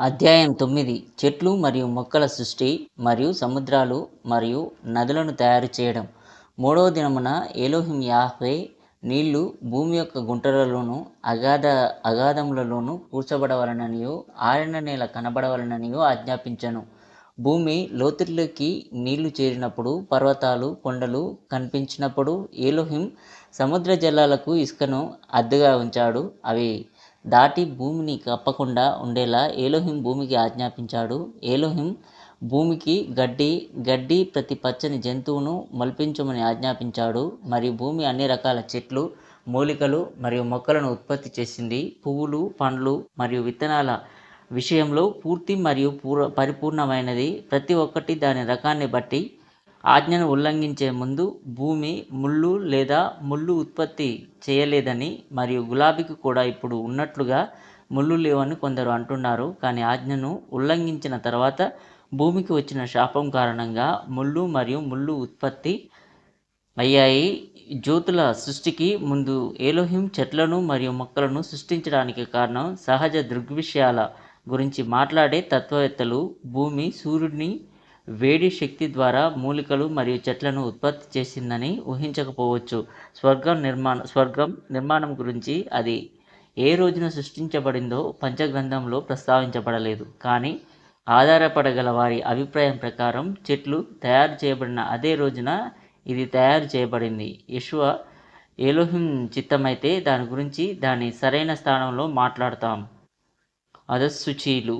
అధ్యాయం తొమ్మిది. చెట్లు మరియు మొక్కల సృష్టి మరియు సముద్రాలు మరియు నదులను తయారు చేయడం. మూడవ దినమున ఎలోహిం యాహ్వే నీళ్ళు భూమి యొక్క గుంటలలోను అగాధ అగాధములలోను కూర్చబడవలననియో ఆరిన నేల కనబడవలననియో ఆజ్ఞాపించను. భూమి లోతుల్లోకి నీళ్ళు చేరినప్పుడు పర్వతాలు కొండలు కనిపించినప్పుడు ఏలోహిం సముద్ర జలాలకు ఇసుకను అద్దుగా ఉంచాడు. అవి దాటి భూమిని కప్పకుండా ఉండేలా ఏలోహిం భూమికి ఆజ్ఞాపించాడు. ఏలోహిం భూమికి గడ్డి గడ్డి ప్రతి పచ్చని జంతువును మల్పించమని ఆజ్ఞాపించాడు. మరియు భూమి అన్ని రకాల చెట్లు మూలికలు మరియు మొక్కలను ఉత్పత్తి చేసింది. పువ్వులు పండ్లు మరియు విత్తనాల విషయంలో పూర్తి మరియు పూర్ పరిపూర్ణమైనది. ప్రతి ఒక్కటి దాని రకాన్ని బట్టి ఆజ్ఞను ఉల్లంఘించే ముందు భూమి ముళ్ళు లేదా ముళ్ళు ఉత్పత్తి చేయలేదని మరియు గులాబీకి కూడా ఇప్పుడు ఉన్నట్లుగా ముళ్ళు లేవని కొందరు అంటున్నారు. కానీ ఆజ్ఞను ఉల్లంఘించిన తర్వాత భూమికి వచ్చిన శాపం కారణంగా ముళ్ళు మరియు ముళ్ళు ఉత్పత్తి అయ్యాయి. జ్యోతుల సృష్టికి ముందు ఏలోహిం చెట్లను మరియు మొక్కలను సృష్టించడానికి కారణం సహజ దృగ్విషయాల గురించి మాట్లాడే తత్వవేత్తలు భూమి సూర్యుడిని వేడి శక్తి ద్వారా మూలికలు మరియు చెట్లను ఉత్పత్తి చేసిందని ఊహించకపోవచ్చు. స్వర్గం నిర్మాణ స్వర్గం నిర్మాణం గురించి అది ఏ రోజున సృష్టించబడిందో పంచగ్రంథంలో ప్రస్తావించబడలేదు. కానీ ఆధారపడగల వారి అభిప్రాయం ప్రకారం చెట్లు తయారు చేయబడిన అదే రోజున ఇది తయారు చేయబడింది. యశువ ఏలోహిం చిత్తమైతే దాని గురించి దాని సరైన స్థానంలో మాట్లాడతాం. అధశుచీలు